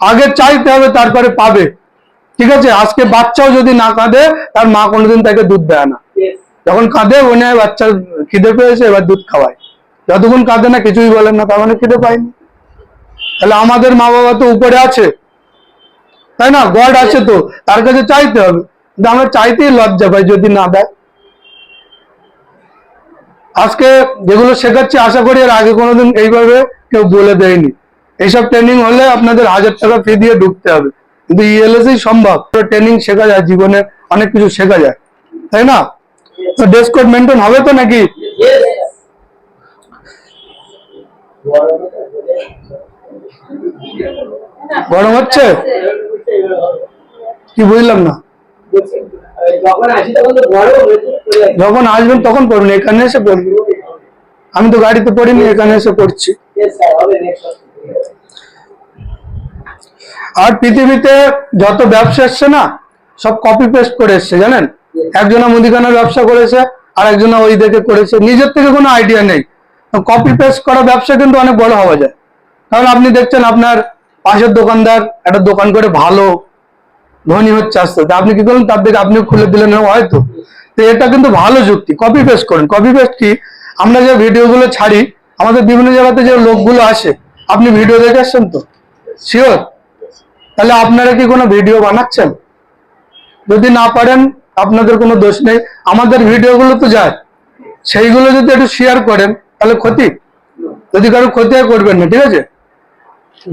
আগে চাইতে হবে তারপরে পাবে। ঠিক আছে? আজকে বাচ্চাও যদি না কাঁদে তার মা কোনোদিন তাকে দুধ দেয় না। যখন কাঁদে মনে হয় বাচ্চা খিদে পেয়েছে এবার দুধ খাওয়ায়। যতক্ষণ কাঁদে না কিছুই বলেন না তার মানে খিদে পায়নি। তাহলে আমাদের মা বাবা তো উপরে আছে। তাই না? গড আছে তো তার কাছে চাইতে হবে। কিন্তু আমরা চাইতেই লজ্জা পাই যদি না দেয়। আজকে যেগুলো শেখাচ্ছি আশা করি এর আগে কোনোদিন এইভাবে কেউ বলে দেয়নি। এইসব ট্রেনিং হলে আপনাদের হাজার টাকা ফি দিয়ে ঢুকতে হবে। কিন্তু ইএলএসই সম্ভব। ট্রেনিং শেখা যায়, জীবনে অনেক কিছু শেখা যায়। তাই না? তো ড্রেস কোড মেনটেন হবে তো নাকি? গরম হচ্ছে? কি বুঝলাম না। যখন আসবেন তখন পড়ুন এখানে এসে পড়বেন আমি তো গাড়িতে পড়িনি এখানে এসে পড়ছি। আর পৃথিবীতে যত ব্যবসা এসছে না, সব কপি পেস্ট করে এসছে, জানেন? একজনা মুদিখানার ব্যবসা করেছে, আর একজনা ওই দেখে করেছে। নিজের থেকে কোনো আইডিয়া নেই। কপি পেস্ট করা ব্যবসা কিন্তু অনেক বড় হওয়া যায়। কারণ আপনি দেখছেন আপনার পাশের দোকানদার একটা দোকান করে ভালো ধনী হচ্ছে আস্তে আস্তে। আপনি কি করলেন? তার দিকে আপনি খুলে দিলেন হয়তো। তো এটা কিন্তু ভালো যুক্তি। কপি পেস্ট করেন। কপি পেস্ট কি? আমরা যে ভিডিওগুলো ছাড়ি, আমাদের বিভিন্ন জায়গাতে যে লোকগুলো আসে আপনি ভিডিও দেখে আসছেন তো? শিওর তাহলে আপনারা কি কোনো ভিডিও বানাচ্ছেন? যদি না পারেন, আপনাদের কোনো দোষ নেই। আমাদের ভিডিওগুলো তো যায়। সেইগুলো যদি একটু শেয়ার করেন, তাহলে ক্ষতি। যদি কারও ক্ষতি করবেন না, ঠিক আছে?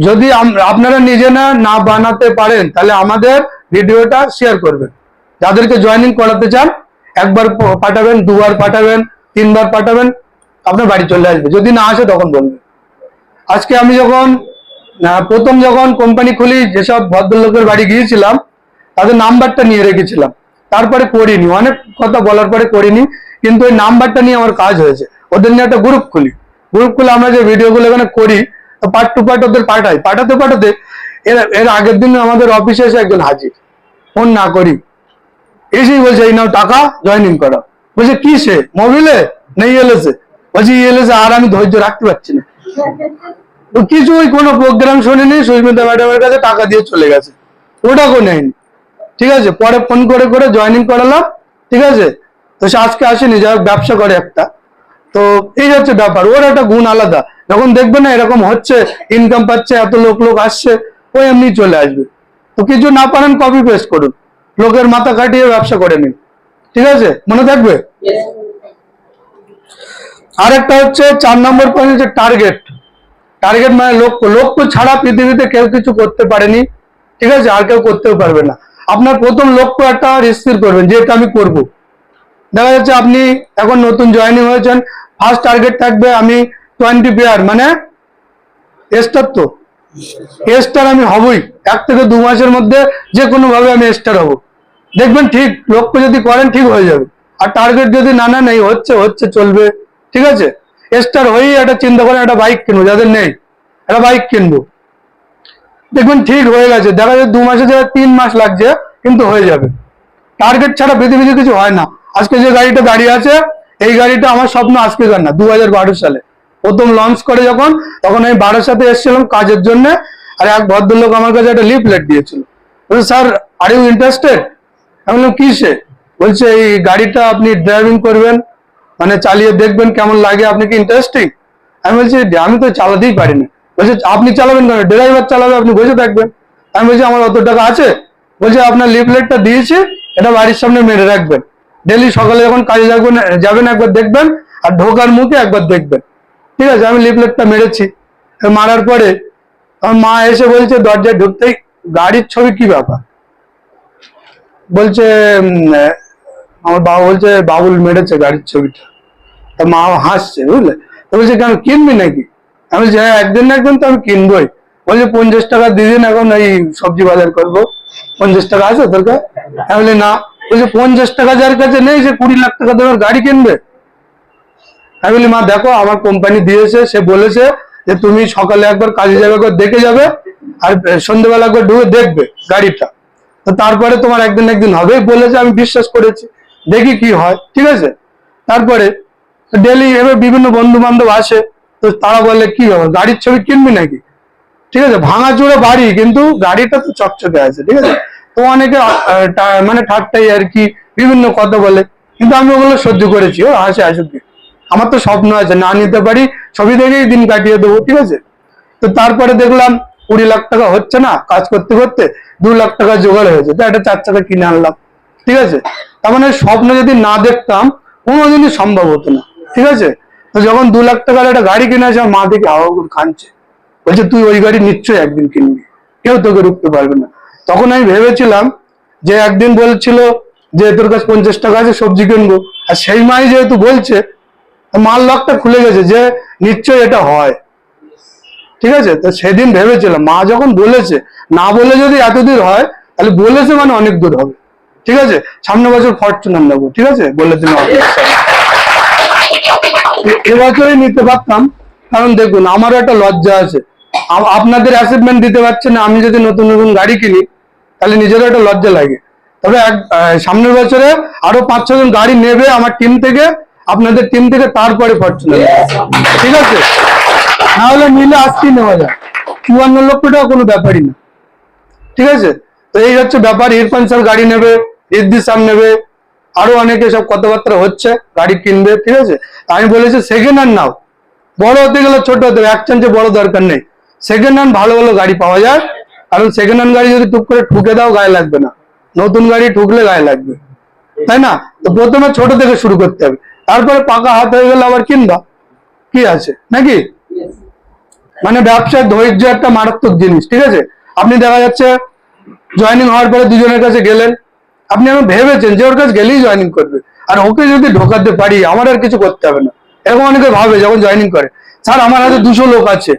যদি আপনারা নিজে না না বানাতে পারেন, তাহলে আমাদের ভিডিওটা শেয়ার করবেন। যাদেরকে জয়েনিং করাতে চান, একবার পাঠাবেন, দুবার পাঠাবেন, তিনবার পাঠাবেন, আপনার বাড়ি চলে আসবে। যদি না আসে, তখন বলবেন। আজকে আমি যখন প্রথম যখন কোম্পানি খুলি, যেসব ভদ্রলোকের বাড়ি গিয়েছিলাম, তাদের নাম্বারটা নিয়ে রেখেছিলাম। তারপরে করিনি, অনেক কথা বলার পরে করিনি, কিন্তু ওই নাম্বারটা নিয়ে আমার কাজ হয়েছে। ওদের নিয়ে একটা গ্রুপ খুলি। গ্রুপ খুলে আমরা যে ভিডিওগুলো এখানে করি পার্ট টু পার্ট ওদের পাঠাই। পাঠাতে পাঠাতে এর এর আগের দিন আমাদের অফিসে এসে একজন হাজির। ফোন না করি। এসেই বলছে, এই নাও টাকা জয়েনিং করা। বলছে, কি সে? মোবিলে নেই এলেছে বলছি এলেছে আর আমি ধৈর্য রাখতে পারছি না। তো কিছুই কোনো প্রোগ্রাম শোনেনি, সুস্মিতা ম্যাডামের কাছে টাকা দিয়ে চলে গেছে। ওটাকেও নেয়নি। ঠিক আছে? পরে ফোন করে করে জয়েনিং করালাম। ঠিক আছে? তো সে আজকে আসেনি, যাই ব্যবসা করে একটা। তো এই হচ্ছে ব্যাপার। ওর একটা গুণ আলাদা। যখন দেখবে না এরকম হচ্ছে ইনকাম পাচ্ছে, এত লোক লোক আসছে, ও এমনি চলে আসবে। তো কিছু না পারেন কপি পেস্ট করুন। লোকের মাথা কাটিয়ে ব্যবসা করে নিন। ঠিক আছে? মনে থাকবে? আরেকটা হচ্ছে চার নম্বর পয়েন্ট হচ্ছে টার্গেট টার্গেট মানে লক্ষ্য লক্ষ্য ছাড়া পৃথিবীতে কেউ কিছু করতে পারেনি। ঠিক আছে, আর কেউ করতেও পারবে না। আপনার প্রথম লক্ষ্য একটা স্থির করবেন যেটা আমি করব। দেখা যাচ্ছে আপনি এখন নতুন জয়েনিং হয়েছেন ফার্স্ট টার্গেট থাকবে আমি টোয়েন্টি পেয়ার মানে এস্টার তো। এস্টার আমি হবই, এক থেকে দু মাসের মধ্যে যে কোনো ভাবে আমি এস্টার হব। দেখবেন ঠিক, লক্ষ্য যদি করেন ঠিক হয়ে যাবে। আর টার্গেট যদি না না নেই হচ্ছে হচ্ছে, চলবে। ঠিক আছে? এস্টার হয়েই একটা চিন্তা করে একটা বাইক কিনবো, যাদের নেই, একটা বাইক কিনবো। দেখবেন ঠিক হয়ে গেছে, দেখা যায় দু মাসে জায়গায় তিন মাস লাগছে, কিন্তু হয়ে যাবে। টার্গেট ছাড়া পৃথিবীতে কিছু হয় না। আজকে যে গাড়িটা দাঁড়িয়ে আছে, এই গাড়িটা আমার স্বপ্ন আজকেকার না দু হাজার বারো সালে। প্রথম লঞ্চ করে যখন, তখন আমি বারোর সাথে এসেছিলাম কাজের জন্য, আর এক ভদ্রলোক আমার কাছে একটা লিফলেট দিয়েছিল। স্যার আর ইউ ইন্টারেস্টেড আমি বললাম কিসে বলছে, এই গাড়িটা আপনি ড্রাইভিং করবেন মানে চালিয়ে দেখবেন কেমন লাগে, আপনি কি ইন্টারেস্টিং আমি বলছি, আমি তো চালাতেই পারি না বলছে, আপনি চালাবেন কেন? ড্রাইভার চালাবে, আপনি বসে থাকবেন। আমি বলছি, আমার অত টাকা আছে? বলছে, আপনার লিফলেটটা দিয়েছি, এটা বাড়ির সামনে মেরে রাখবেন। ডেলি সকালে যখন কাজে যাবেন যাবেন, একবার দেখবেন, আর ঢোকার মুখে একবার দেখবেন। ঠিক আছে, আমি লিফলেটটা মেরেছি। মারার পরে আমার মা এসে বলছে, দরজায় ঢুকতেই, গাড়ির ছবি কি ব্যাপার? বলছে আমার বাবা বলছে, বাবুল মেরেছে গাড়ির ছবিটা। তা মা হাসছে, বুঝলে? তো বলছে, কেন কিনবি নাকি? আমি বলছি হ্যাঁ একদিন না একদিন তো আমি কিনবোই। বলছে, পঞ্চাশ টাকা দিদিন এখন এই সবজি বাজার করব। পঞ্চাশ টাকা আছে তোর কাছে? আমি বলি, না। বলছে, পঞ্চাশ টাকা যার কাছে নেই, সে কুড়ি লাখ টাকা দেওয়ার গাড়ি কিনবে। আমি বলি, মা, দেখো, আমার কোম্পানি দিয়েছে, সে বলেছে যে তুমি সকালে একবার কাজে যাবে, একবার দেখে যাবে, আর সন্ধ্যেবেলা একবার ঢুকে দেখবে গাড়িটা। তো তারপরে তোমার একদিন একদিন হবে বলেছে, আমি বিশ্বাস করেছি। দেখি কি হয়, ঠিক আছে? তারপরে ডেলি এবার বিভিন্ন বন্ধু বান্ধব আসে, তো তারা বলে, কি ব্যাপার? গাড়ির ছবি কিনবি নাকি? ঠিক আছে ভাঙা ভাঙাচোরা বাড়ি, কিন্তু গাড়িটা তো চকচকে আছে, ঠিক আছে? তো অনেকে মানে ঠাট্টাই আর কি, বিভিন্ন কথা বলে, কিন্তু আমি ওগুলো সহ্য করেছি। ও হাসে আসুক আমার তো স্বপ্ন আছে, না নিতে পারি, ছবি দেখেই দিন কাটিয়ে দেবো, ঠিক আছে? তো তারপরে দেখলাম, কুড়ি লাখ টাকা হচ্ছে না, কাজ করতে করতে দু লাখ টাকা জোগাড় হয়েছে, তো একটা চার চাকা কিনে আনলাম, ঠিক আছে? তার মানে স্বপ্ন যদি না দেখতাম, কোনোদিনই সম্ভব হতো না। ঠিক আছে? যখন দু লাখ টাকার একটা গাড়ি কিনে আছে আমার মা দেখে হাওয়া কাঁদছে বলছে, তুই ওই গাড়ি নিশ্চয়ই একদিন কিনবি। কেউ তোকে রুখতে পারবে না। তখন আমি ভেবেছিলাম যে একদিন বলছিল যে, তোর কাছে পঞ্চাশ টাকা আছে, সবজি কিনবো। আর সেই মাই যেহেতু বলছে মাল লকটা খুলে গেছে যে, নিশ্চয়ই এটা হয়। ঠিক আছে? তো সেদিন ভেবেছিলাম, মা যখন বলেছে, না বলে যদি এতদূর হয়, তাহলে বলেছে মানে অনেক দূর হবে। ঠিক আছে? সামনে বছর ফরচুনার নেব ঠিক আছে? বলেছিলাম এবছরই নিতে পারতাম। কারণ দেখুন, আমারও একটা লজ্জা আছে। আপনাদের অ্যাসেটমেন্ট দিতে পারছে না, আমি যদি নতুন নতুন গাড়ি কিনি, তাহলে নিজেরও একটা লজ্জা লাগে। তবে সামনের বছরে আরও পাঁচ ছজন গাড়ি নেবে আমার টিম থেকে, আপনাদের টিম থেকে, তারপরে ফরচুনার ঠিক আছে? তাহলে নিলে আজকেই নেওয়া যায়। চুয়ান্ন লক্ষ টাকা কোনো ব্যাপারই না। ঠিক আছে? তো এই হচ্ছে ব্যাপার। ইরফান স্যার গাড়ি নেবে রিদ্দি স্যার নেবে আরও অনেকে সব কথাবার্তা হচ্ছে, গাড়ি কিনবে, ঠিক আছে? আমি বলেছি সেকেন্ড হ্যান্ড নাও। বড় হতে গেলে ছোট হতে হবে এক চান্সে বড় দরকার নেই। সেকেন্ড হ্যান্ড ভালো ভালো গাড়ি পাওয়া যায়, কারণ সেকেন্ড হ্যান্ড গাড়ি যদি টুক করে ঠুকে দাও, গায়ে লাগবে না। নতুন গাড়ি ঠুকলে গায়ে লাগবে। তাই না? তো প্রথমে ছোট থেকে শুরু করতে হবে। তারপরে পাকা হাত হয়ে গেলে আবার কিনবা। কি আছে? নাকি? মানে ব্যবসায় ধৈর্য একটা মারাত্মক জিনিস, ঠিক আছে? আপনি দেখা যাচ্ছে জয়েনিং হওয়ার পরে দুজনের কাছে গেলেন আপনি আমি ভেবেছেন যে ওর কাছে গেলেই জয়েনিং করবে। আর ওকে যদি ঢোকাতে পারি, আমার আর কিছু করতে হবে না। এরকম অনেকে ভাবে যখন জয়েনিং করে, স্যার, আমার হাতে দুশো লোক আছে,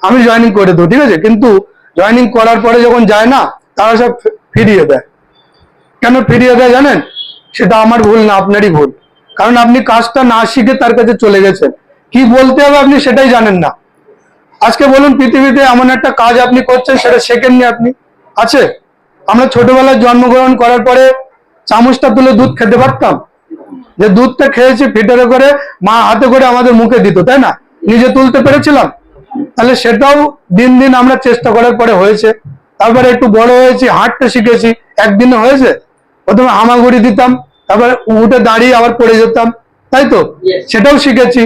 আমি জয়েনিং করে দেবো। ঠিক আছে? কিন্তু জয়েনিং করার পরে যখন যায় না, তারা সব ফিরিয়ে দেয়। কেন ফিরিয়ে দেয় জানেন? সেটা আমার ভুল না, আপনারই ভুল। কারণ আপনি কাজটা না শিখে তার কাছে চলে গেছেন। কি বলতে হবে আপনি সেটাই জানেন না। আজকে বলুন, পৃথিবীতে এমন একটা কাজ আপনি করছেন, সেটা শেখেননি আপনি? আছে? আমরা ছোটবেলায় জন্মগ্রহণ করার পরে চামচটা তুলে দুধ খেতে পারতাম। যে দুধটা খেয়েছি ফিটারে করে মা হাতে করে আমাদের মুখে দিত তাই না? নিজে তুলতে পেরেছিলাম। তাহলে সেটাও দিন দিন আমরা চেষ্টা করার পরে হয়েছে। তারপরে একটু বড় হয়েছি হাঁটতে শিখেছি। একদিনে হয়েছে? প্রথমে হামাগুড়ি দিতাম তারপরে উঠে দাঁড়িয়ে আবার পড়ে যেতাম তাই তো? সেটাও শিখেছি।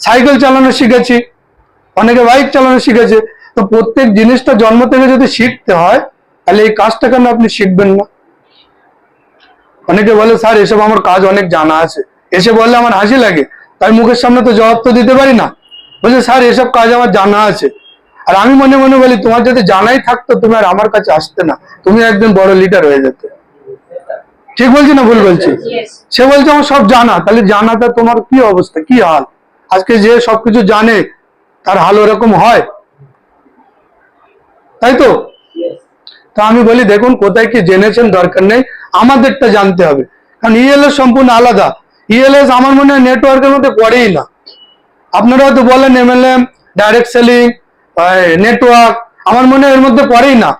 সাইকেল চালানো শিখেছি অনেকে বাইক চালানো শিখেছে। তো প্রত্যেক জিনিসটা জন্ম থেকে যদি শিখতে হয় তাহলে এই কাজটা কেন আপনি শিখবেন না? অনেকে বলে স্যার এসব আমার কাজ অনেক জানা আছে। এসে বললে আমার হাসি লাগে। তাই মুখের সামনে তো জবাব তো দিতে পারি না। বলছে স্যার এসব কাজ আমার জানা আছে। আর আমি মনে মনে বলি তোমার যদি জানাই থাকতো তুমি আর আমার কাছে আসতে না। তুমি একজন বড় লিডার হয়ে যেতে। ঠিক বলছি না ভুল বলছি? সে বলছে আমার সব জানা। তাহলে জানাটা তোমার কি অবস্থা? কি হাল? আজকে যে সবকিছু জানে তার হাল ওরকম হয়? তাই তো? তো আমি বলি, দেখুন, কোথায় কি জেনেছেন দরকার নেই, আমাদেরটা জানতে হবে। কারণ ইএলএস সম্পূর্ণ আলাদা। ইএলএস আমার মনে হয় নেটওয়ার্কের মধ্যে পড়েই না। আপনারা হয়তো বলেন এমএলএম ডাইরেক্ট সেলিং নেটওয়ার্ক আমার মনে হয় এর মধ্যে পড়েই না।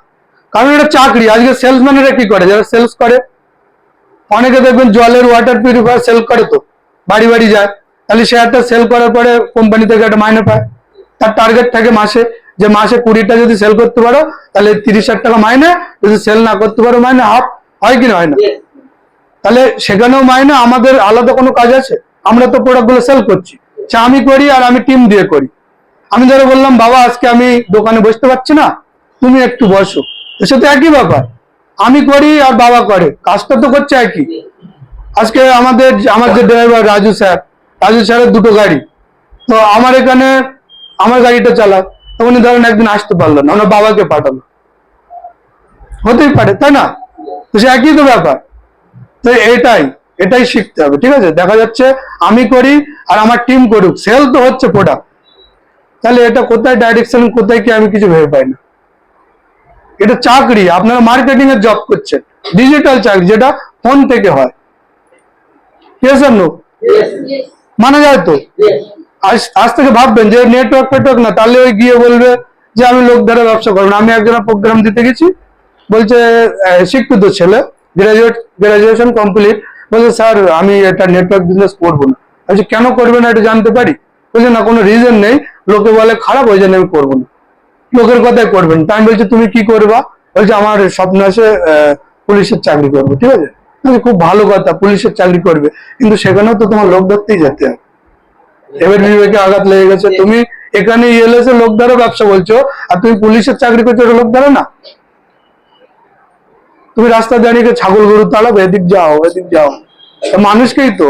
কারণ এটা চাকরি, আজকে সেলসম্যানেরা কি করে? যারা সেলস করে, অনেকে দেখবেন জলের ওয়াটার পিউরিফায়ার সেল করে তো, বাড়ি বাড়ি যায়। তাহলে একটা সেল করার পরে কোম্পানি থেকে একটা মাইনে পায়। তার টার্গেট থাকে মাসে যে মাসে কুড়িটা যদি সেল করতে পারো তাহলে তিরিশ হাজার টাকা মাইনে যদি সেল না করতে পারো মাইনে হাফ হয় কি না হয় না? তাহলে সেখানেও মাইনে আমাদের আলাদা কোনো কাজ আছে? আমরা তো প্রোডাক্টগুলো সেল করছি। সে আমি করি আর আমি টিম দিয়ে করি। আমি ধরো বললাম বাবা আজকে আমি দোকানে বসতে পারছি না তুমি একটু বসো। তো সে তো একই ব্যাপার। আমি করি আর বাবা করে। কাজটা তো করছে একই। আজকে আমাদের আমার যে ড্রাইভার রাজু স্যার রাজু স্যারের দুটো গাড়ি। তো আমার এখানে আমার গাড়িটা চালা তো উনি ধরেন একদিন আসতে পারল না ওনার বাবাকে পাঠালো। হতেই পারে তাই না? তো সে একই তো ব্যাপার। তো এটাই এটাই শিখতে হবে ঠিক আছে? দেখা যাচ্ছে আমি করি আর আমার টিম করুক সেল তো হচ্ছে প্রোডাক্ট তাহলে এটা কোথায় ডাইরেকশন কোথায় কি আমি কিছু ভেবে পাই না। এটা চাকরি আপনারা মার্কেটিং এর জব করছেন ডিজিটাল চাকরি যেটা ফোন থেকে হয়। ইয়েস আর মানা যায় তো? আজ থেকে ভাববেন যে নেটওয়ার্ক ফেটওয়ার্ক না, তাহলে ওই গিয়ে বলবে যে আমি লোক দ্বারা ব্যবসা করব। আমি একজনের প্রোগ্রাম দিতে গেছি, বলছে শিক্ষিত ছেলে গ্রাজুয়েট গ্রাজুয়েশন কমপ্লিট বলছে, স্যার, আমি এটা নেটওয়ার্ক বিজনেস করব না। বলছি, কেন করবে না এটা জানতে পারি? বলছে, না, কোনো রিজন নেই। লোকে বলে খারাপ, ওই জন্য আমি করব না। লোকের কথাই করবেন তাই আমি বলছি, তুমি কি করবা? বলছে, আমার স্বপ্ন আছে পুলিশের চাকরি করব। ঠিক আছে? খুব ভালো কথা, পুলিশের চাকরি করবে। কিন্তু সেখানেও তো তোমার লোক ধরতেই যেতে হবে। এবার বিবেকে আঘাত লেগে গেছে। তুমি এখানে ইএলএস এর লোক দ্বারা ব্যবসা বলছো আর তুমি পুলিশের চাকরি করছ ওটা লোক দ্বারা না? তুমি রাস্তা দাঁড়িয়ে ছাগল গরু তাড়াবো এদিক যাও এদিক যাও। মানুষকেই তো।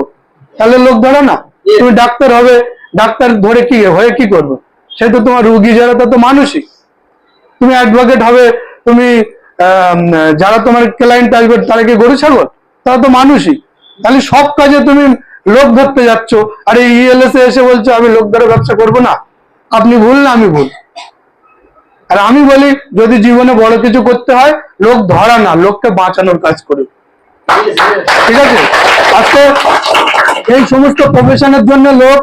তাহলে লোক ধরো না? তুমি ডাক্তার হবে ডাক্তার ধরে কি হয়ে কি করবে? সে তো তোমার রুগী যারা তা তো মানুষই। তুমি অ্যাডভোকেট হবে তুমি যারা তোমার ক্লায়েন্ট আসবে তারা কি গরু ছাগল? তারা তো মানুষই। তাহলে সব কাজে তুমি লোক ধরতে যাচ্ছ, আর এই ইএলএস এ এসে বলছো, আমি লোক ধরে ব্যবসা করব না। আপনি ভুল না, আমি ভুল। আর আমি বলি, যদি জীবনে বড় কিছু করতে হয়, লোক ধরা না, লোককে বাঁচানোর কাজ করি। ঠিক আছে? আজকে এই সমস্ত প্রফেশনের জন্য লোক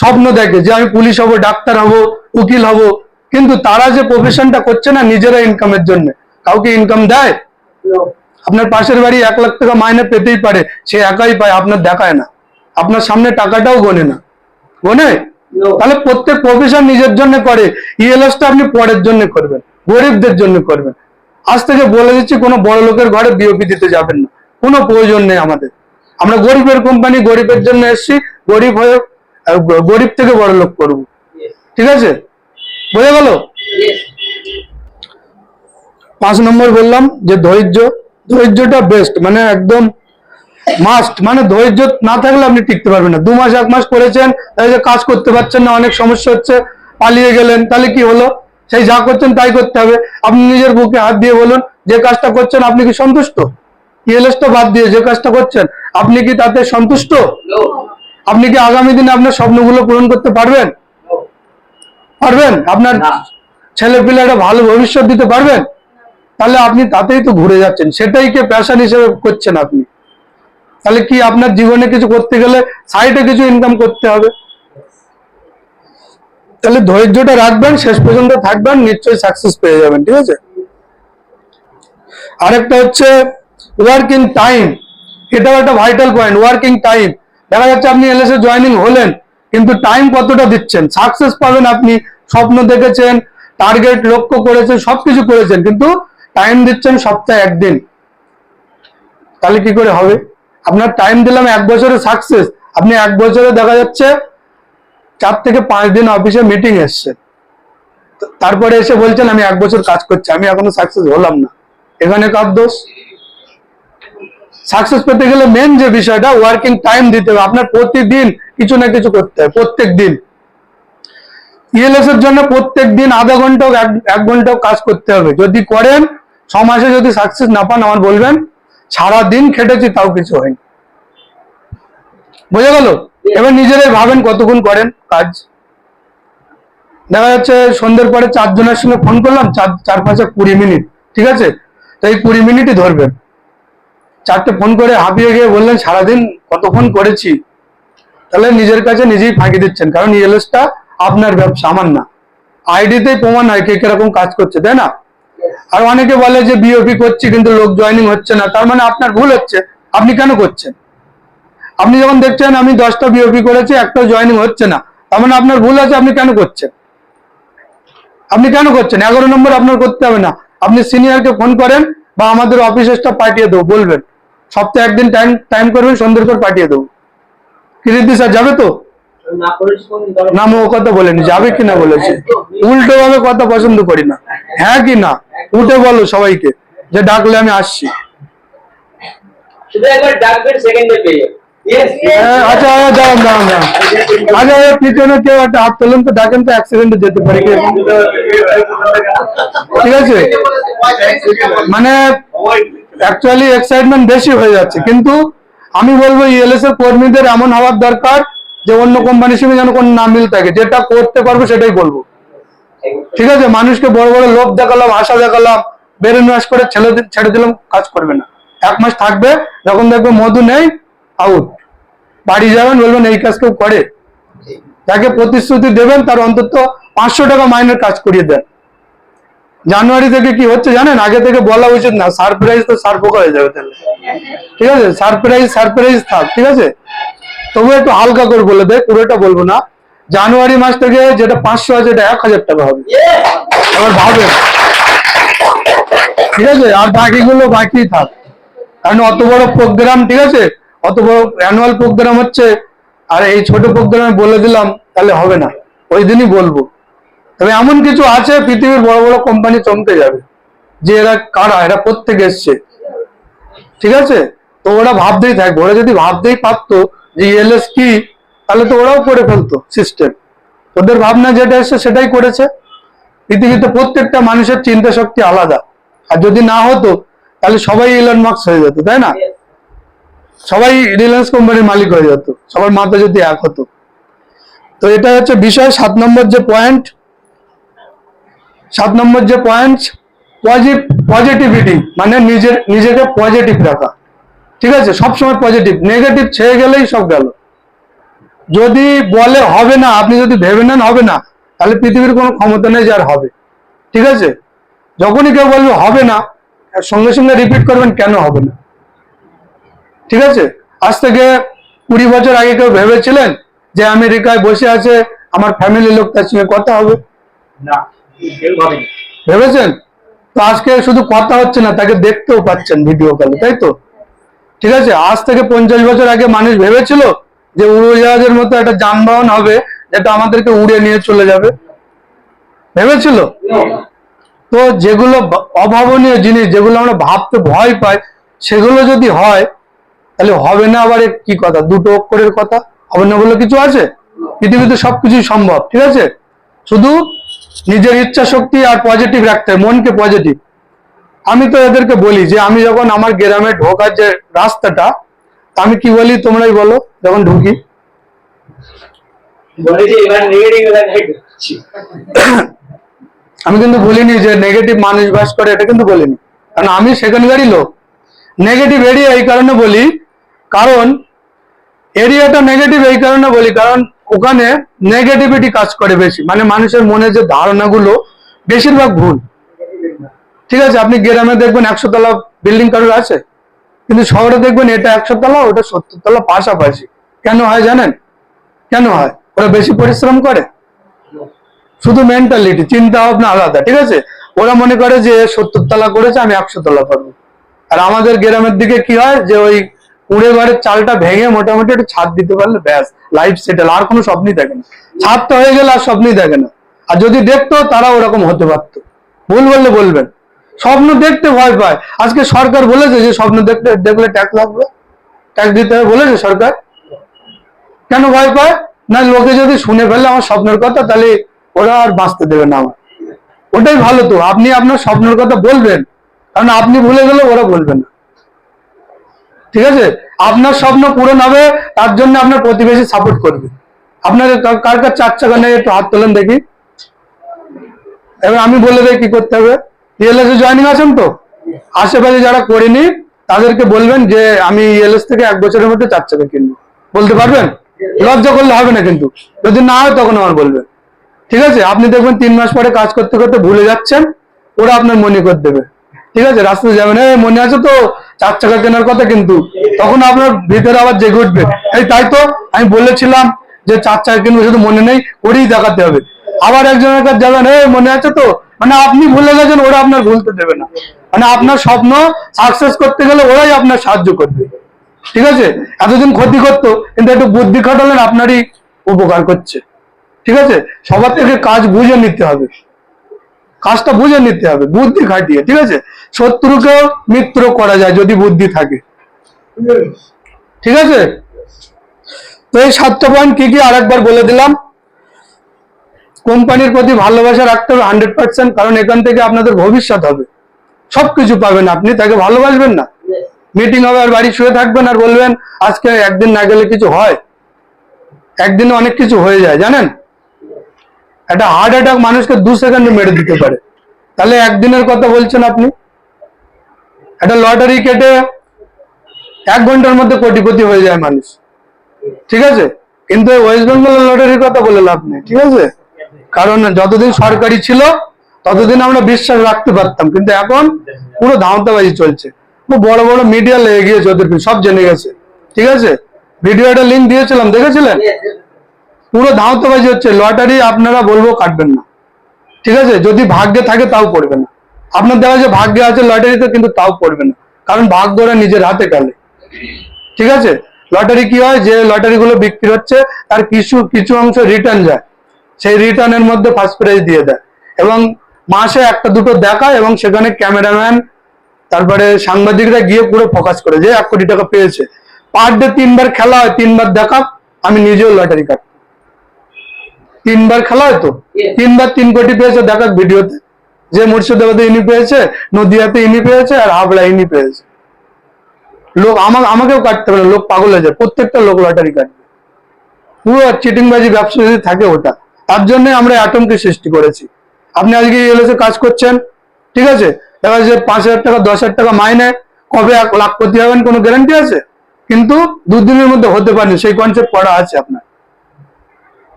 স্বপ্ন দেখে যে আমি পুলিশ হব, ডাক্তার হব, উকিল হব। কিন্তু তারা যে প্রফেশনটা করছে না নিজেরা ইনকামের জন্য, কাউকে ইনকাম দেয়? আপনার পাশের বাড়ি এক লাখ টাকা মাইনে পেতেই পারে সে একাই পায় আপনার দেখায় না। আপনার সামনে টাকাটাও গোনে না। গোনে? তাহলে প্রত্যেক প্রফেশন নিজের জন্য করে ইএলএসটা আপনি পরের জন্য করবেন গরিবদের জন্য করবেন। আজ থেকে বলে দিচ্ছি কোনো বড় লোকের ঘরে বিওপি দিতে যাবেন না। কোনো প্রয়োজন নেই আমাদের। আমরা গরিবের কোম্পানি গরিবের জন্য এসেছি গরিব হয়ে গরিব থেকে বড় লোক করব। ঠিক আছে? বোঝা গেল? পাঁচ নম্বর বললাম যে ধৈর্য ধৈর্যটা বেস্ট মানে একদম মাস্ট মানে ধৈর্য না থাকলে আপনি টিকতে পারবেন না। দু মাস এক মাস করেছেন এই যে কাজ করতে পারছেন না অনেক সমস্যা হচ্ছে পালিয়ে গেলেন তাহলে কি হলো? সেই যা করছেন তাই করতে হবে। আপনি নিজের বুকে হাত দিয়ে বলুন যে কাজটা করছেন আপনি কি সন্তুষ্ট? ইএলএসটা বাদ দিয়ে যে কাজটা করছেন আপনি কি তাতে সন্তুষ্ট? আপনি কি আগামী দিনে আপনার স্বপ্নগুলো পূরণ করতে পারবেন? পারবেন? আপনার। ছেলে পিলে একটা ভালো ভবিষ্যৎ দিতে পারবেন? তাহলে আপনি তাতেই তো ঘুরে যাচ্ছেন। সেটাই কে প্যাশন হিসেবে করছেন আপনি। তাহলে কি আপনার জীবনে কিছু করতে গেলে সাইডে কিছু ইনকাম করতে হবে? তাহলে ধৈর্যটা রাখবেন, শেষ পর্যন্ত থাকবেন, নিশ্চয়ই সাকসেস পেয়ে যাবেন, ঠিক আছে? আরেকটা হচ্ছে ওয়ার্কিং টাইম এটাও একটা ভাইটাল পয়েন্ট ওয়ার্কিং টাইম দেখা যাচ্ছে আপনি এলএসএ জয়েনিং হলেন, কিন্তু টাইম কতটা দিচ্ছেন? সাকসেস পাবেন আপনি, স্বপ্ন দেখেছেন টার্গেট লক্ষ্য করেছেন, সবকিছু করেছেন, কিন্তু টাইম দিচ্ছেন সপ্তাহে একদিন। তাহলে কি করে হবে? আপনার টাইম দিলাম এক বছরে সাকসেস আপনি এক বছরে দেখা যাচ্ছে চার থেকে পাঁচ দিন অফিসে মিটিং এসছে। তারপরে এসে বলছেন, আমি এক বছর কাজ করছি। আমি এখনও সাকসেস হলাম না। এখানে কার দোষ? সাকসেস পেতে গেলে মেন যে বিষয়টা ওয়ার্কিং টাইম দিতে হবে। আপনার প্রতিদিন কিছু না কিছু করতে হবে প্রত্যেক দিন। ইএলএস এর জন্য প্রত্যেক দিন আধা ঘণ্টা এক- এক ঘণ্টা কাজ করতে হবে। যদি করেন ছ মাসে যদি সাকসেস না পান, আমার বলবেন সারা দিন খেটেছি, তাও কিছু হয়নি। বোঝা গেল? এবার নিজেরাই ভাবেন কতক্ষণ করেন কাজ। দেখা যাচ্ছে সন্ধ্যের পরে চারজনের সঙ্গে ফোন করলাম, চার চার পাঁচে কুড়ি মিনিট, ঠিক আছে? তো এই কুড়ি মিনিটই ধরবেন। চারটে ফোন করে হাঁপিয়ে গিয়ে বললেন, সারাদিন কতক্ষণ করেছি? তাহলে নিজের কাছে নিজেই ফাঁকি দিচ্ছেন, কারণ ইএলএসটা আপনার ব্যবসা, আমার না। আইডিতেই প্রমাণ হয় কে কীরকম কাজ করছে, তাই না? আর অনেকে বলে যে বিওপি করছি কিন্তু লোক জয়েনিং হচ্ছে না। তার মানে আপনার ভুল হচ্ছে। আপনি কেন করছেন? আপনি যখন দেখছেন আমি দশটা বিওপি করেছি একটাও জয়েনিং হচ্ছে না। তার মানে আপনার ভুল আছে আপনি কেন করছেন? আপনি কেন করছেন? এগারো নম্বর আপনার করতে হবে না। আপনি সিনিয়রকে ফোন করেন বা আমাদের অফিস স্টাফ পাঠিয়ে দেবো বলবেন। সপ্তাহে একদিন টাইম টাইম করবেন সন্ধ্যের পর পাঠিয়ে দেবো। কি রিদ্ধি স্যার যাবে তো? না করেছি কোনদিন ধরো। না আমি ও কথা বলেনি। যাবে কিনা বলেছে। উল্টো ভাবে কথা পছন্দ করি না। হ্যাঁ কি না? উঠে বলো সবাইকে যে ডাকলে আমি আসছি। শুধু একবার ডাকবেন সেকেন্ডে পেয়ে যাবেন Yes, yes. আচ্ছা দাঁড়ান দাঁড়ান দাঁড়ান। আচ্ছা পিছনে কেউ একটা হাত তোলেন তো ডাকেন তো অ্যাক্সিডেন্টে যেতে পারে ঠিক আছে? মানে অ্যাকচুয়ালি এক্সাইটমেন্ট বেশি হয়ে যাচ্ছে কিন্তু আমি বলব ইএলএস এর কর্মীদের এমন হওয়ার দরকার যে অন্য কোম্পানির সঙ্গে যেন কোনো না মিল থাকে যেটা করতে পারব সেটাই বলব। ঠিক আছে, মানুষকে বড় বড় লোভ দেখালাম, আশা দেখালাম বেরেন ওয়াশ করে দি- ছেড়ে দিলাম, কাজ করবে না। এক মাস থাকবে, যখন দেখবে মধু নেই আউট বাড়ি যাবেন, বলবেন, এই কাজ কেউ করে। যাকে প্রতিশ্রুতি দেবেন, তার অন্তত পাঁচশো টাকা মাইনের কাজ করিয়ে দেন। জানুয়ারি থেকে কি হচ্ছে জানেন? আগে থেকে বলা উচিত না সারপ্রাইজ তো সারপোকা হয়ে যাবে তাহলে। ঠিক আছে সারপ্রাইজ সারপ্রাইজ থাক, ঠিক আছে? তবু একটু হালকা করে বলে দেয় পুরোটা বলব না। জানুয়ারি মাস থেকে যেটা পাঁচশো আছে, এটা এক হাজার টাকা হবে. এবার ভাবেন ঠিক আছে, আর বাকিগুলো বাকি থাক। কারণ অত বড় প্রোগ্রাম ঠিক আছে? অত বড় অ্যানুয়াল প্রোগ্রাম হচ্ছে, আর এই ছোট প্রোগ্রামে বলে দিলাম, তাহলে হবে না। ওই দিনই বলব। তবে এমন কিছু আছে, পৃথিবীর বড় বড় কোম্পানি চমকে যাবে। যে এরা কারা, এরা প্রত্যেক এসছে। ঠিক আছে? তো ওরা ভাবতেই থাকবে। ওরা যদি ভাবতেই পারতো যে এলএস কি তাহলে তো ওরাও করে ফেলতো সিস্টেম ওদের ভাবনা যেটা এসছে সেটাই করেছে। পৃথিবীতে প্রত্যেকটা মানুষের চিন্তা শক্তি আলাদা। আর যদি না হতো তাহলে সবাই ইলন মার্কস হয়ে যেত তাই না? সবাই রিলায়েন্স কোম্পানির মালিক হয়ে যেত সবার মাথা যদি এক হতো। তো এটা হচ্ছে বিষয়। সাত নম্বর যে পয়েন্ট সাত নম্বর যে পয়েন্ট পজিটিভিটি মানে নিজের নিজেকে পজিটিভ রাখা। ঠিক আছে? সবসময় পজিটিভ নেগেটিভ ছেড়ে গেলেই সব গেল। যদি বলে হবে না আপনি যদি ভেবে নেন হবে না তাহলে পৃথিবীর কোনো ক্ষমতা নেই যার হবে। ঠিক আছে? যখনই কেউ বলবে হবে না সঙ্গে সঙ্গে রিপিট করবেন কেন হবে না? ঠিক আছে? আজ থেকে কুড়ি বছর আগে কেউ ভেবেছিলেন যে আমেরিকায় বসে আছে আমার ফ্যামিলির লোক তার সঙ্গে কথা হবে? না ভেবেছেন? তো আজকে শুধু কথা হচ্ছে না তাকে দেখতেও পাচ্ছেন ভিডিও কলে তাই তো? ঠিক আছে? আজ থেকে পঞ্চাশ বছর আগে মানুষ ভেবেছিল যে উড়োজাহাজের মতো একটা যানবাহন হবে যেটা আমাদেরকে উড়ে নিয়ে চলে যাবে। ভেবেছিল? তো যেগুলো অভাবনীয় জিনিস, যেগুলো আমরা ভাবতে ভয় পাই, সেগুলো যদি হয়, তাহলে হবে না আবার কি কথা? দুটো অক্ষরের কথা? হবে না বলে কিছু আছে? পৃথিবীতে সবকিছুই সম্ভব, ঠিক আছে? শুধু নিজের ইচ্ছা শক্তি আর পজিটিভ রাখতে মনকে পজিটিভ আমি তো এদেরকে বলি যে, আমি যখন আমার গ্রামে ঢোকার যে রাস্তাটা আমি কি বলি তোমরাই বলো যখন ঢুকি। আমি কিন্তু বলিনি যে নেগেটিভ মানুষ বাস করে এটা কিন্তু বলিনি। কারণ আমি সেখানকারই লোক। নেগেটিভ এরিয়া এই কারণে বলি কারণ এরিয়াটা নেগেটিভ এই কারণে বলি কারণ ওখানে নেগেটিভিটি কাজ করে বেশি। মানে মানুষের মনে যে ধারণাগুলো বেশিরভাগ ভুল। ঠিক আছে আপনি গ্রামে দেখবেন একশো তলা বিল্ডিং কারোর আছে? কিন্তু শহরে দেখবেন এটা একশো তলা ওটা সত্তর তলা পাশাপাশি। কেন হয় জানেন? কেন হয়? ওরা বেশি পরিশ্রম করে। শুধু মেন্টালিটি চিন্তা ভাবনা আলাদা, ঠিক আছে? ওরা মনে করে যে সত্তর তলা করেছে, আমি একশো তলা করব। আর আমাদের গ্রামের দিকে কি হয় যে ওই কুড়ে ঘরের চালটা ভেঙে মোটামুটি একটু ছাদ দিতে পারলে ব্যাস লাইফ সেটেল আর কোনো স্বপ্নই দেখে না। ছাদটা হয়ে গেলে আর স্বপ্নই দেখে না। আর যদি দেখতো তারা ওরকম হতে পারতো। ভুল বললে বলবেন। স্বপ্ন দেখতে ভয় পায়। আজকে সরকার বলেছে যে স্বপ্ন দেখতে দেখলে ট্যাক্স লাগবে। ট্যাক্স দিতে হবে বলেছে সরকার। কেন ভয় পায়? না, লোকে যদি শুনে ফেলে আমার স্বপ্নের কথা, তাহলে ওরা আর বাঁচতে দেবে না আমার ওটাই ভালো তো। আপনি আপনার স্বপ্নের কথা বলবেন। কারণ আপনি ভুলে গেলে ওরা বলবে না। ঠিক আছে? আপনার স্বপ্ন পূরণ হবে, তার জন্য আপনার প্রতিবেশী সাপোর্ট করবে। আপনার কার কার চার চাকা নেই, একটু হাত তোলেন দেখি। এবার আমি বলে দেই কি করতে হবে। ইএলএস এ জয়েনিং আছেন তো? আশেপাশে যারা করেনি, তাদেরকে বলবেন যে আমি ইএলএস থেকে এক বছরের মধ্যে চার কিনবো। বলতে পারবেন? লজ্জা করলে হবে না কিন্তু। যদি না হয় তখন আমার বলবেন ঠিক আছে? আপনি দেখবেন তিন মাস পরে কাজ করতে করতে ভুলে যাচ্ছেন। ওরা আপনার মনে করে দেবে। ঠিক আছে? রাস্তায় যাবেন, এই মনে আছে তো চার চাকা কেনার কথা কিন্তু। তখন আপনার ভিতরে আবার জেগে উঠবে। এই তাই তো আমি বলেছিলাম যে চার চাকা কিনবো, শুধু মনে নেই ওরই দেখাতে হবে। আবার একজনের কাছে যাবেন, এই মনে আছে তো মানে আপনি ভুলে গেছেন, ওরা আপনার ভুলতে দেবে না। মানে আপনার স্বপ্ন সাকসেস করতে গেলে ওরাই আপনার সাহায্য করবে। ঠিক আছে? এতদিন ক্ষতি করতো, কিন্তু একটু বুদ্ধি খাটালেন, আপনারই উপকার করছে। ঠিক আছে? সবার থেকে কাজ বুঝে নিতে হবে। কাজটা বুঝে নিতে হবে, বুদ্ধি খাটিয়ে। ঠিক আছে? শত্রুকেও মিত্র করা যায় যদি বুদ্ধি থাকে। ঠিক আছে? তো এই সাতটা পয়েন্ট কি কি? আরেকবার বলে দিলাম। কোম্পানির প্রতি ভালোবাসা রাখতে হবে হান্ড্রেড পার্সেন্ট কারণ এখান থেকে আপনাদের ভবিষ্যৎ হবে। সবকিছু পাবেন আপনি তাকে ভালোবাসবেন না। মিটিং হবে আর বাড়ি শুয়ে থাকবেন আর বলবেন আজকে একদিন না গেলে কিছু হয়। একদিনে অনেক কিছু হয়ে যায় জানেন? একটা হার্ট অ্যাটাক মানুষকে দু সেকেন্ডে মেরে দিতে পারে। তাহলে একদিনের কথা বলছেন আপনি? একটা লটারি কেটে এক ঘণ্টার মধ্যে কোটিপতি হয়ে যায় মানুষ। ঠিক আছে? কিন্তু ওয়েস্ট বেঙ্গল লটারির কথা বলে লাভ নেই ঠিক আছে? কারণ যতদিন সরকারি ছিল, ততদিন আমরা বিশ্বাস রাখতে পারতাম। কিন্তু এখন পুরো ধাওতাবাজি চলছে। বড় বড় মিডিয়া লেগে গিয়েছে ওদের সব জেনে গেছে। ঠিক আছে? ভিডিওটা লিঙ্ক দিয়েছিলাম, দেখেছিলেন? পুরো ধাঁতবাজি হচ্ছে লটারি আপনারা বলব কাটবেন না। ঠিক আছে? যদি ভাগ্যে থাকে তাও পড়বে না। আপনার দেখা যে ভাগ্যে আছে লটারিতে কিন্তু তাও পড়বে না। কারণ ভাগ্যরা নিজের হাতে খেলে ঠিক আছে? লটারি কি হয়? যে লটারি গুলো বিক্রি হচ্ছে, তার কিছু কিছু অংশ রিটার্ন যায়। সেই রিটার্নের মধ্যে ফার্স্ট প্রাইজ দিয়ে দেয়। এবং মাসে একটা দুটো দেখায় এবং সেখানে ক্যামেরাম্যান তারপরে সাংবাদিকরা গিয়ে পুরো ফোকাস করে যে এক কোটি টাকা পেয়েছে। পার ডে তিনবার খেলা হয় তিনবার দেখা আমি নিজেও লটারি কাটবো তিনবার খেলা হয় তো? তিনবার তিন কোটি পেয়েছে দেখাক ভিডিওতে। যে মুর্শিদাবাদে ইনি পেয়েছে নদিয়াতে ইনি পেয়েছে আর হাবড়া ইনি পেয়েছে। লোক আমাকে আমাকেও কাটতে পারে লোক পাগল হয়ে যায় প্রত্যেকটা লোক লটারি কাটবে। পুরো চিটিংবাজি ব্যবসা যদি থাকে ওটা। তার জন্য আমরা অ্যাটমকে সৃষ্টি করেছি। আপনি আজকে এলএসে কাজ করছেন ঠিক আছে? দেখা যাচ্ছে পাঁচ হাজার টাকা দশ হাজার টাকা মাইনে কবে এক লাখ প্রতি হবেন কোনো গ্যারান্টি আছে? কিন্তু দুদিনের মধ্যে হতে পারেনি সেই কনসেপ্ট পড়া আছে আপনার।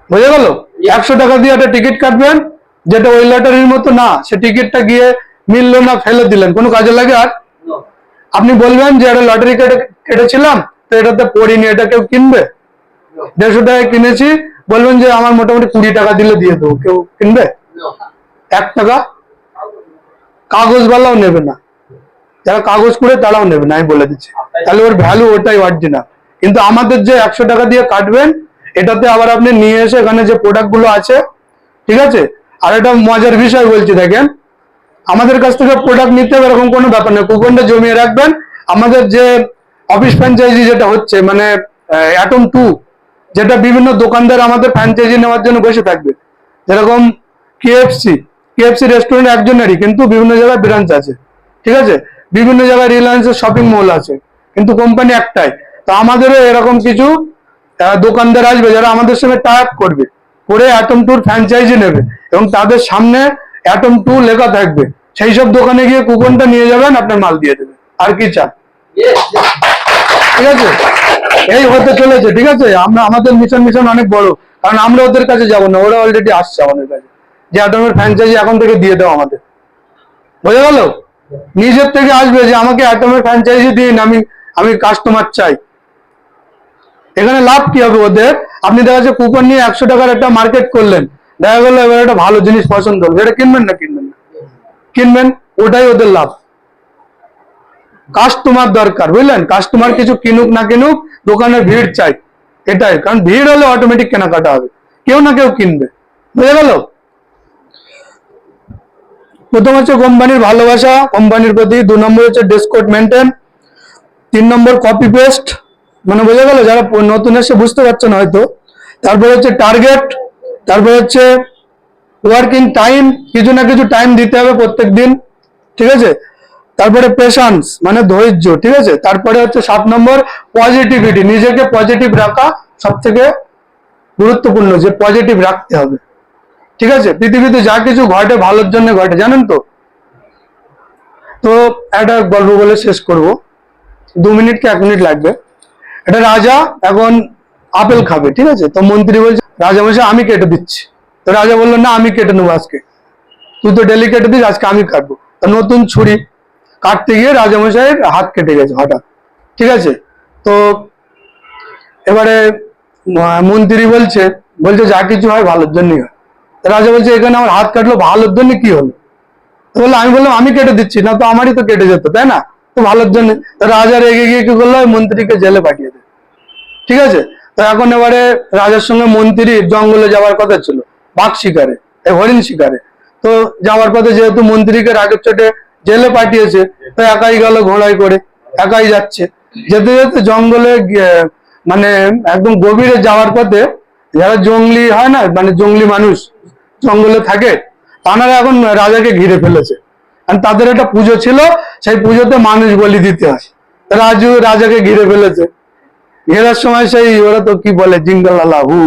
বুঝে গেল? একশো টাকা দিয়ে একটা টিকিট কাটবেন যেটা ওই লটারির মতো না সে টিকিটটা গিয়ে মিললো না ফেলে দিলেন। কোনো কাজে লাগে আর? আপনি বলবেন যে একটা লটারি কেটে কেটেছিলাম তো এটাতে পড়িনি এটা কেউ কিনবে? দেড়শো টাকায় কিনেছি বলবেন যে আমার মোটামুটি কুড়ি টাকা দিলে দিয়ে দেবো। কেউ কিনবে? এক টাকা? কাগজওয়ালাও নেবে না। যারা কাগজ করে তারাও নেবে না, আমি বলে দিচ্ছি। তাহলে ওর ভ্যালু ওটাই অরিজিনাল কিন্তু আমাদের যে একশো টাকা দিয়ে কাটবেন, এটাতে আবার আপনি নিয়ে এসে এখানে যে প্রোডাক্টগুলো আছে, ঠিক আছে? আর একটা মজার বিষয় বলছি, দেখেন। আমাদের কাছ থেকে প্রোডাক্ট নিতে হবে এরকম কোনো ব্যাপার না। কুপনটা জমিয়ে রাখবেন। আমাদের যে অফিস ফ্র্যাঞ্চাইজি যেটা হচ্ছে মানে অ্যাটম টু যেটা বিভিন্ন দোকানদার আমাদের ফ্র্যাঞ্চাইজি নেওয়ার জন্য বসে থাকবে। যেরকম কেএফসি কেএফসি রেস্টুরেন্ট একজনেরই কিন্তু বিভিন্ন জায়গায় ব্রাঞ্চ আছে। ঠিক আছে? বিভিন্ন জায়গায় রিলায়েন্সের শপিং মল আছে কিন্তু কোম্পানি একটাই। তো আমাদেরও এরকম কিছু দোকানদার আসবে যারা আমাদের সঙ্গে টাইপ করবে করে অ্যাটম টুর ফ্র্যাঞ্চাইজি নেবে এবং তাদের সামনে অ্যাটম টু লেখা থাকবে। সেই সব দোকানে গিয়ে কুপনটা নিয়ে যাবেন আপনার মাল দিয়ে দেবে। আর কি চান? ঠিক আছে? এই হতে চলেছে ঠিক আছে? আমরা আমাদের মিশন মিশন অনেক বড়। কারণ আমরা ওদের কাছে যাব না ওরা অলরেডি আসছে আমাদের কাছে। যে অ্যাটমের ফ্র্যাঞ্চাইজি এখন থেকে দিয়ে দাও আমাদের। বোঝা গেল? নিজের থেকে আসবে যে আমাকে অ্যাটমের ফ্র্যাঞ্চাইজি দিন আমি আমি কাস্টমার চাই। এখানে লাভ কি হবে ওদের? আপনি দেখা যাচ্ছে কুপন নিয়ে একশো টাকার একটা মার্কেট করলেন। দেখা গেলো এবার একটা ভালো জিনিস পছন্দ হলো। এটা কিনবেন না কিনবেন না? কিনবেন ওটাই ওদের লাভ। কাস্টমার দরকার, বুঝলেন? কাস্টমার কিছু কিনুক না কিনুক দোকানে ভিড় চাই। এটাই, কারণ ভিড় হলে অটোমেটিক কেনাকাটা হবে। কেউ না কেউ কিনবে। বুঝে গেল? প্রথম হচ্ছে কোম্পানির ভালোবাসা। কোম্পানির প্রতি দু নম্বর হচ্ছে ডেসকোড মেনটেন তিন নম্বর কপি পেস্ট মানে বোঝা গেল? যারা নতুন এসে বুঝতে পারছেন হয়তো। তারপরে হচ্ছে টার্গেট তারপরে হচ্ছে ওয়ার্কিং টাইম কিছু না কিছু টাইম দিতে হবে প্রত্যেক দিন ঠিক আছে? তারপরে পেশেন্স মানে ধৈর্য, ঠিক আছে? তারপরে হচ্ছে সাত নম্বর পজিটিভিটি নিজেকে পজিটিভ রাখা সব থেকে গুরুত্বপূর্ণ, যে পজিটিভ রাখতে হবে। ঠিক আছে? পৃথিবীতে যা কিছু ঘটে ভালোর জন্য ঘটে, জানেন তো? তো একটা গল্প বলে শেষ করব। দু মিনিট কি এক মিনিট লাগবে? এটা রাজা এখন আপেল খাবে, ঠিক আছে? তো মন্ত্রী বলছে, রাজা বলছে, আমি কেটে দিচ্ছি। তো রাজা বলল, না, আমি কেটে নেব আজকে। তুই তো ডেলি কেটে দিস, আজকে আমি কাটবো। নতুন ছুরি কাটতে গিয়ে রাজামশাইয়ের হাত কেটে গেছে, হঠাৎ। ঠিক আছে? তো এবারে মন্ত্রী বলছে বলছে যা কিছু হয় ভালোর জন্যই হয়। রাজা বলছে, এখানে আমার হাত কাটলো, ভালোর জন্য কি হলো? বলল, আমি বললাম, আমি কেটে দিচ্ছি, না তো আমারই তো কেটে যেত, তাই না? তো ভালোর জন্য রাজা রেগে গিয়ে কি করল? মন্ত্রীকে জেলে পাঠিয়ে দেয় ঠিক আছে? তো এখন এবারে রাজার সঙ্গে মন্ত্রী জঙ্গলে যাওয়ার কথা ছিল, বাঘ শিকারে হরিণ শিকারে। তো যাওয়ার পথে যেহেতু মন্ত্রীকে রাগের চোটে জেলে পাঠিয়েছে, তো একাই গেল ঘোড়ায় করে, একাই যাচ্ছে। যেতে যেতে জঙ্গলে মানে একদম গভীরে যাওয়ার পথে যারা জঙ্গলি হয় না মানে জঙ্গলি মানুষ জঙ্গলে থাকে, তারা এখন রাজাকে ঘিরে ফেলেছে। তাদের একটা পুজো ছিল, সেই পুজোতে মানুষ বলি দিতে হয় রাজু রাজাকে ঘিরে ফেলেছে। ঘেরার সময় সেই ওরা তো কি বলে, জিঙ্গালালা হু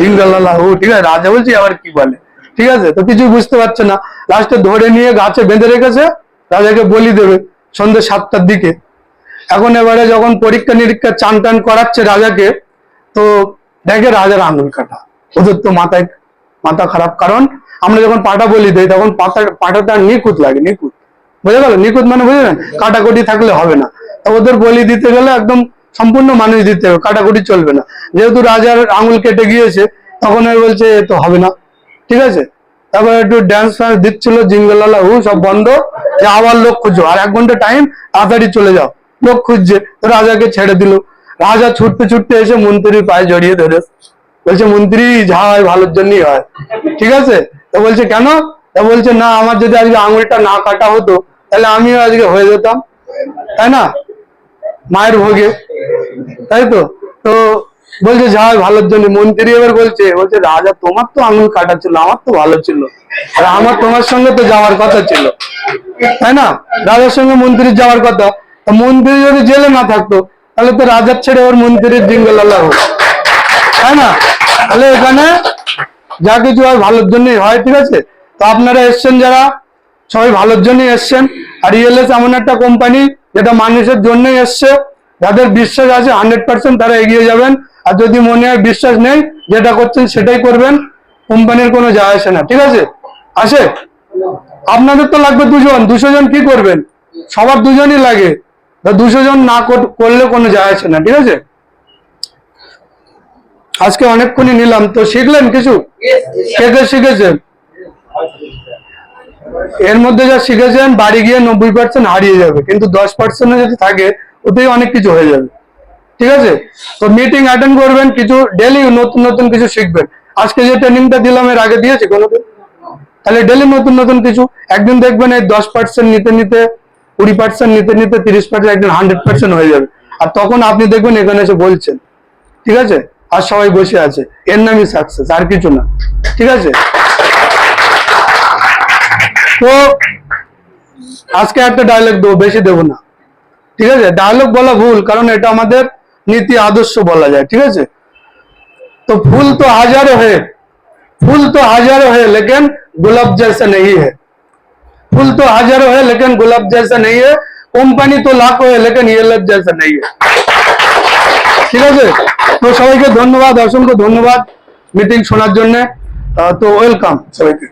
জিঙ্গালালা হু, ঠিক আছে, রাজা বলছি আবার কি বলে, ঠিক আছে? তো কিছু বুঝতে পারছে না। লাস্টে ধরে নিয়ে গাছে বেঁধে রেখেছে রাজাকে বলি দেবে সন্ধ্যে সাতটার দিকে। এখন এবারে যখন পরীক্ষা নিরীক্ষা চান টান করাচ্ছে রাজাকে, তো দেখে রাজার আঙুল কাটা। ওদের তো মাথায়, মাথা খারাপ। কারণ আমরা যখন পাটা বলি দেই, তখন পাতা পাটাটা নিখুঁত লাগে, নিখুঁত। বুঝে গেল? নিখুঁত মানে বুঝলেন কাটাকুটি থাকলে হবে না। ওদের বলি দিতে গেলে একদম সম্পূর্ণ মানুষ দিতে হবে, কাটাকুটি চলবে না। যেহেতু রাজার আঙুল কেটে গিয়েছে, তখন ওই বলছে, এ তো হবে না। ঠিক আছে? তারপর একটু ড্যান্স ফ্যান্স দিচ্ছিল, জিঙ্গলালা হু সব বন্ধ। যে আবার লোক খুঁজো আর এক ঘণ্টা টাইম তাড়াতাড়ি চলে যাও। লোক খুঁজছে, রাজাকে ছেড়ে দিল। রাজা ছুটতে ছুটতে এসে মন্ত্রীর পায়ে জড়িয়ে ধরে। বলছে, মন্ত্রী, যা হয় ভালোর জন্যই হয়। ঠিক আছে? তো বলছে, কেন? তা বলছে, না, আমার যদি আজকে আঙুলটা না কাটা হতো, তাহলে আমিও আজকে হয়ে যেতাম। তাই না? মায়ের ভোগে। তাই তো? তো বলছে যা ভালোর জন্য। মন্ত্রী এবার বলছে বলছে, রাজা, তোমার তো আঙুল কাটা ছিল, আমার তো ভালো ছিল। আর আমার তোমার সঙ্গে তো যাওয়ার কথা ছিল। তাই না? রাজার সঙ্গে মন্ত্রীর যাওয়ার কথা। মন্ত্রী যদি জেলে না থাকতো, তাহলে তো রাজার ছেড়ে ওর মন্ত্রীর জিঙ্গল আল্লাহ হতো। তাই না? তাহলে এখানে যা কিছু হয় ভালোর জন্যই হয়, ঠিক আছে? তো আপনারা এসছেন যারা, সবাই ভালোর জন্যই এসছেন। আর ইএলএস এমন একটা কোম্পানি যেটা মানুষের জন্যই এসছে। যাদের বিশ্বাস আছে হান্ড্রেড পার্সেন্ট তারা এগিয়ে যাবেন। আর যদি মনে হয় বিশ্বাস নেই যেটা করছেন সেটাই করবেন কোম্পানির কোনো যায় আসে না ঠিক আছে? আসে? আপনাদের তো লাগবে দুজন দুশো জন কি করবেন? সবার দুজনই লাগে দুশো জন না করলে কোনো যায় আসে না ঠিক আছে? আজকে অনেকক্ষণই নিলাম তো শিখলেন কিছু? কে শিখেছেন? এর মধ্যে যা শিখেছেন বাড়ি গিয়ে নব্বই পার্সেন্ট হারিয়ে যাবে কিন্তু দশ পার্সেন্ট যদি থাকে ওতেই অনেক কিছু হয়ে যাবে। ঠিক আছে? তো মিটিং অ্যাটেন্ড করবেন, কিছু ডেলি নতুন নতুন কিছু শিখবেন। আজকে যে ট্রেনিংটা দিলাম, এর আগে দিয়েছি কোনোদিন তাহলে ডেলি নতুন নতুন কিছু। একদিন দেখবেন এই দশ পার্সেন্ট নিতে নিতে, কুড়ি পার্সেন্ট নিতে নিতে, তিরিশ পার্সেন্ট একদিন হান্ড্রেড পার্সেন্ট হয়ে যাবে। আর তখন আপনি দেখবেন এখানে এসে বলছেন। ঠিক আছে? আর সবাই বসে আছে। এর নামই সাকসেস আর কিছু না। ঠিক আছে? তো আজকে একটা ডায়লগ দেবো, বেশি দেবো না। ঠিক আছে? ডায়লগ বলা ভুল, কারণ এটা আমাদের নীতি আদর্শ বলা যায় ঠিক আছে तो फूल तो हजारों है फूल तो हजारों है लेकिन गुलाब जैसा नहीं है फूल तो हजारों है लेकिन गुलाब जैसा नहीं है কোম্পানি তো লাখো है लेकिन ये लग जैसा नहीं है ঠিক আছে তো সবাইকে ধন্যবাদ অসংখ্য ধন্যবাদ মিটিং শোনার জন্য তো ওয়েলকাম সবাইকে